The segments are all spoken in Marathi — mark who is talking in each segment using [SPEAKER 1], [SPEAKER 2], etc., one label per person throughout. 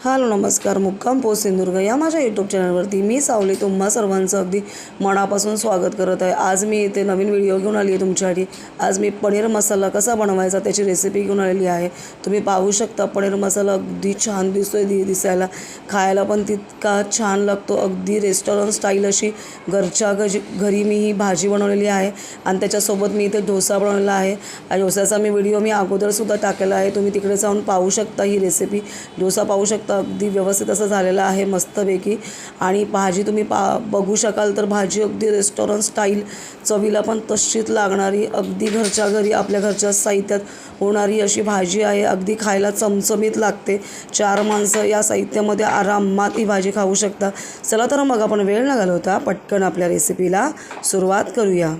[SPEAKER 1] हॅलो नमस्कार. मुक्काम पोस्ट सिंधुदुर्ग या माझ्या यूट्यूब चॅनलवरती मी सावली. तुम्हा सर्वांचं अगदी मनापासून स्वागत करत आहे. आज मी इथे नवीन व्हिडिओ घेऊन आली आहे तुमच्यासाठी. आज मी पनीर मसाला कसा बनवायचा त्याची रेसिपी घेऊन आलेली आहे. तुम्ही पाहू शकता पनीर मसाला अगदी छान दिसतोय दि दिसायला. खायला पण तितका छान लागतो. अगदी रेस्टॉरंट स्टाईल अशी घरच्या घरी घरी मी ही भाजी बनवलेली आहे. आणि त्याच्यासोबत मी इथे डोसा बनवलेला आहे. डोसाचा मी व्हिडिओ मी अगोदरसुद्धा टाकलेला आहे. तुम्ही तिकडे जाऊन पाहू शकता ही रेसिपी डोसा पाहू शकता अगदी व्यवस्थित असं झालेलं आहे मस्तपैकी. आणि भाजी तुम्ही पा बघू शकाल तर भाजी अगदी रेस्टॉरंट स्टाईल चवीला पण तशीच लागणारी अगदी घरच्या घरी आपल्या घरच्या साहित्यात होणारी अशी भाजी आहे. अगदी खायला चमचमीत लागते. चार माणसं या साहित्यामध्ये आरामात ही भाजी खाऊ शकता. चला तर मग आपण वेळ न घालवता पटकन आपल्या रेसिपीला सुरुवात करूया.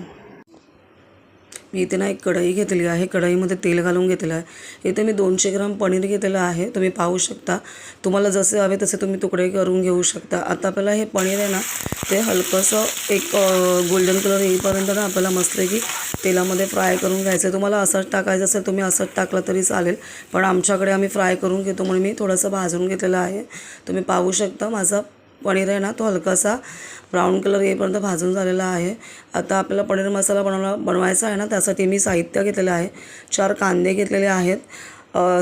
[SPEAKER 1] मी इथे ना एक कढई घेतली आहे. कढईमध्ये तेल घालून घेतलं आहे. इथे मी दोनशे ग्राम पनीर घेतलेलं आहे. तुम्ही पाहू शकता. तुम्हाला जसे हवे तसे तुम्ही तुकडे करून घेऊ शकता. आता आपल्याला हे पनीर आहे ना ते हलकंसं एक गोल्डन कलर येईपर्यंत ना आपल्याला मस्तपैकी तेलामध्ये फ्राय करून घ्यायचं आहे. तुम्हाला असंच टाकायचं असेल तुम्ही असंच टाकलं तरी चालेल. पण आमच्याकडे आम्ही फ्राय करून घेतो म्हणून मी थोडंसं भाजून घेतलेलं आहे. तुम्ही पाहू शकता माझा पनीर आहे ना तो हलकासा ब्राऊन कलर येईपर्यंत भाजून झालेला आहे. आता आपल्याला पनीर मसाला बनवला बनवायचा आहे ना त्यासाठी मी साहित्य घेतलेलं आहे. चार कांदे घेतलेले आहेत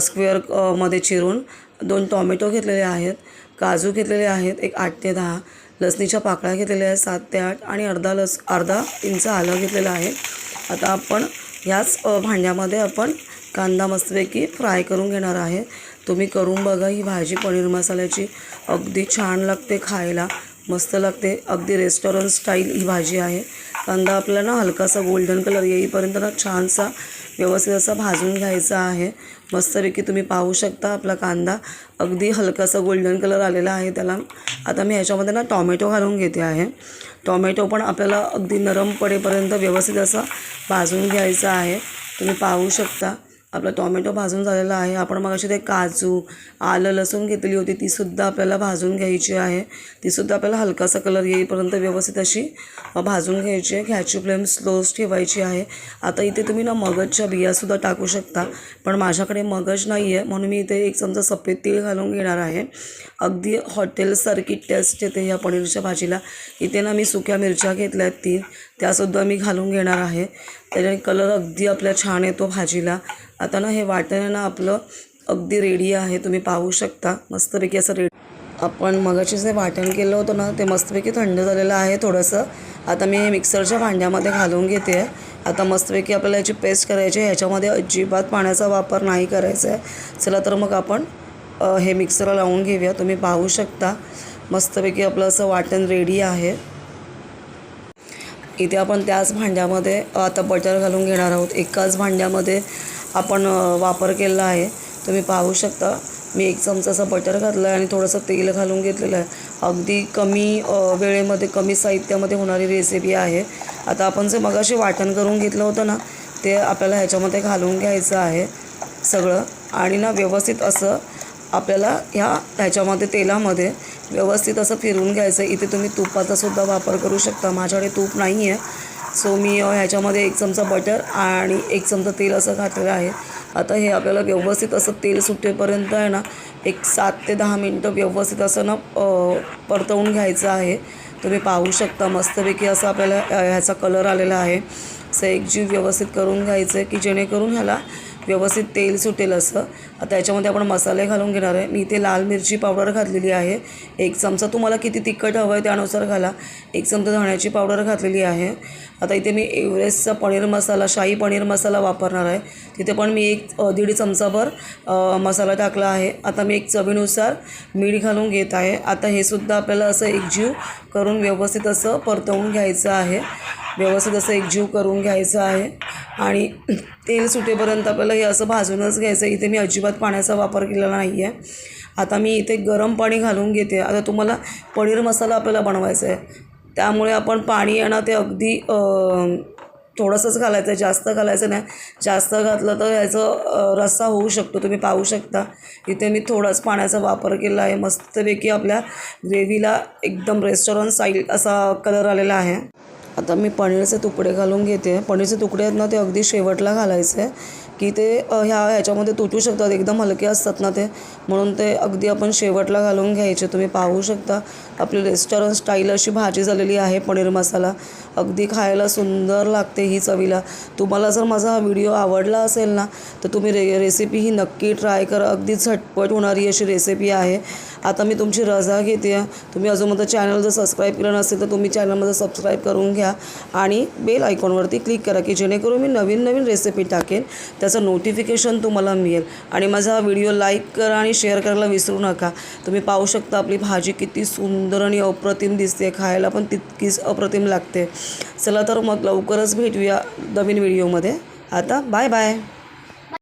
[SPEAKER 1] स्क्वेअरमध्ये चिरून. दोन टॉमॅटो घेतलेले आहेत काजू घेतलेले आहेत एक आठ ते दहा. लसणीच्या पाकळ्या घेतलेल्या आहेत सात ते आठ. आणि अर्धा लस अर्धा इंच आलं घेतलेलं आहे. आता आपण ह्याच भांड्यामध्ये आपण कांदा मस्तपैकी फ्राय करून घेणार आहे. तुम्ही करून बघा ही भाजी पनीर मसाल्याची अगदी छान लागते खायला मस्त लागते. अगदी रेस्टॉरंट स्टाईल ही भाजी आहे. कांदा आपल्याला ना हलकासा गोल्डन कलर येईपर्यंत ना छानसा व्यवस्थित असा भाजून घ्यायचा आहे. मस्तपैकी तुम्ही पाहू शकता आपला कांदा. अगदी हलकासा गोल्डन कलर आलेला आहे त्याला. आता मी ह्याच्यामध्ये ना टॉमॅटो घालून घेते आहे. टॉमॅटो पण आपल्याला अगदी नरम पडेपर्यंत व्यवस्थित असा भाजून घ्यायचा आहे. तुम्ही पाहू शकता. आपला टॉमॅटो भाजून झालेला आहे. आपण मग ते काजू आलं लसूण घेतली होती तीसुद्धा आपल्याला भाजून घ्यायची आहे. तीसुद्धा आपल्याला हलकासा कलर येईपर्यंत व्यवस्थित अशी भाजून घ्यायची आहे. घ्याची फ्लेम स्लोच ठेवायची आहे. आता इथे तुम्ही ना मगजच्या बियासुद्धा टाकू शकता पण माझ्याकडे मगज नाही आहे म्हणून मी इथे एक चमचा सफेद तीळ घालून घेणार आहे. अगदी हॉटेलसारखी टेस्ट येते या पनीरच्या भाजीला. इथे ना मी सुक्या मिरच्या घेतल्या आहेत तीन त्यासुद्धा मी घालून घेणार आहे. त्याच्याने कलर अगदी आपल्या छान येतो भाजीला. आता ना हे वाटण ना आपलं अगदी रेडी आहे तुम्ही पाहू शकता. मस्तपैकी असं रेडी आपण मगाशी जे वाटण केलं होतं ना ते मस्तपैकी थंड झालेलं आहे थोडंसं. आता मी हे मिक्सरच्या भांड्यामध्ये घालून घेते. आहे आता मस्तपैकी आपल्याला याची पेस्ट करायची आहे. ह्याच्यामध्ये अजिबात पाण्याचा वापर नाही करायचा आहे. चला तर मग आपण हे मिक्सरला लावून घेऊया. तुम्ही पाहू शकता. मस्तपैकी आपलं असं वाटण रेडी आहे. इथे आपण त्याच भांड्यामध्ये आता बटर घालून घेणार आहोत. एकाच भांड्यामध्ये आपण वापर केलेला आहे. तुम्ही पाहू शकता. मी एक चमचा असं बटर घातलं आहे आणि थोडंसं तेल घालून घेतलेलं आहे. अगदी कमी वेळेमध्ये कमी साहित्यामध्ये होणारी रेसिपी आहे. आता आपण जे मगाशी वाटण करून घेतलं होतं ना ते आपल्याला ह्याच्यामध्ये घालून घ्यायचं आहे सगळं. आणि ना व्यवस्थित असं आपल्याला ह्या ह्याच्यामध्ये तेलामध्ये व्यवस्थित असं फिरवून घ्यायचं इथे तुम्ही तुपाचासुद्धा वापर करू शकता. माझ्याकडे तूप नाही आहे सो मी ह्याच्यामध्ये एक चमचा बटर आणि एक चमचा तेल असं घातलेलं आहे. आता हे आपल्याला व्यवस्थित असं तेल सुटेपर्यंत आहे ना एक सात ते दहा मिनटं व्यवस्थित असं ना परतवून घ्यायचं आहे. तुम्ही पाहू शकता मस्तपैकी असं आपल्याला ह्याचा कलर आलेला आहे. असं एकजीव व्यवस्थित करून घ्यायचं आहे की जेणेकरून ह्याला व्यवस्थित तेल सुटेल असं. आता याच्यामध्ये आपण मसाले घालून घेणार आहे. मी इथे लाल मिरची पावडर घातलेली आहे. एक चमचा तुम्हाला किती तिखट हवं आहे त्यानुसार घाला. एक चमचा धण्याची पावडर घातलेली आहे. आता इथे मी एव्हरेस्टचा पनीर मसाला शाही पनीर मसाला वापरणार आहे. तिथे पण मी एक दीड चमचाभर मसाला टाकला आहे. आता मी एक चवीनुसार मीठ घालून घेत आहे. आता हे सुद्धा आपल्याला असं एकजीव करून व्यवस्थित असं परतवून घ्यायचं आहे. व्यवस्थित असं एकजीव करून घ्यायचं आहे. आणि तेल सुटेपर्यंत आपल्याला हे असं भाजूनच घ्यायचं आहे. इथे मी अजिबात पाण्याचा वापर केलेला नाही आहे आता मी इथे गरम पाणी घालून घेते. आता तुम्हाला पनीर मसाला आपल्याला बनवायचा आहे. त्यामुळे आपण पाणी आहे ना ते अगदी थोडंसंच घालायचं आहे. जास्त घालायचं नाही. जास्त घातलं तर ह्याचं रस्सा होऊ शकतो. तुम्ही पाहू शकता. इथे मी थोडाच पाण्याचा वापर केला आहे. मस्तपैकी आपल्या ग्रेव्हीला एकदम रेस्टॉरंट स्टाईल असा कलर आलेला आहे. आता मी पनीरचे तुकडे घालून घेते. पनीरचे तुकडे आहेत ना ते अगदी शेवटला घालायचे. की ते ह्या ह्याच्यामध्ये तुटू शकतात एकदम हलके असतात ना ते. म्हणून ते अगदी आपण शेवटला घालून घ्यायचे. तुम्ही पाहू शकता आपली रेस्टॉरंट स्टाईल अशी भाजी झालेली आहे पनीर मसाला. अगदी खायला सुंदर लागते ही चवीला. तुम्हाला जर माझा हा व्हिडिओ आवडला असेल ना तर तुम्ही रे रेसिपी ही नक्की ट्राय करा. अगदी झटपट होणारी अशी रेसिपी आहे. आता मी तुमची रजा घेते. तुम्ही अजून माझं चॅनल जर सबस्क्राईब केलं नसेल तर तुम्ही चॅनलमध्ये सबस्क्राईब करून घ्या. आणि बेल आयकॉनवरती क्लिक करा की जेणेकरून मी नवीन नवीन रेसिपी टाकेन. त्याचं नोटिफिकेशन तुम्हाला मिळेल. आणि माझा हा व्हिडिओ लाईक करा आणि शेअर करायला विसरू नका. तुम्ही पाहू शकता आपली भाजी किती सुंदर आणि अप्रतिम दिसते. खायला पण तितकीच अप्रतिम लागते. चला तर मग लवकरच भेटूया नवीन व्हिडिओमध्ये. आता बाय बाय.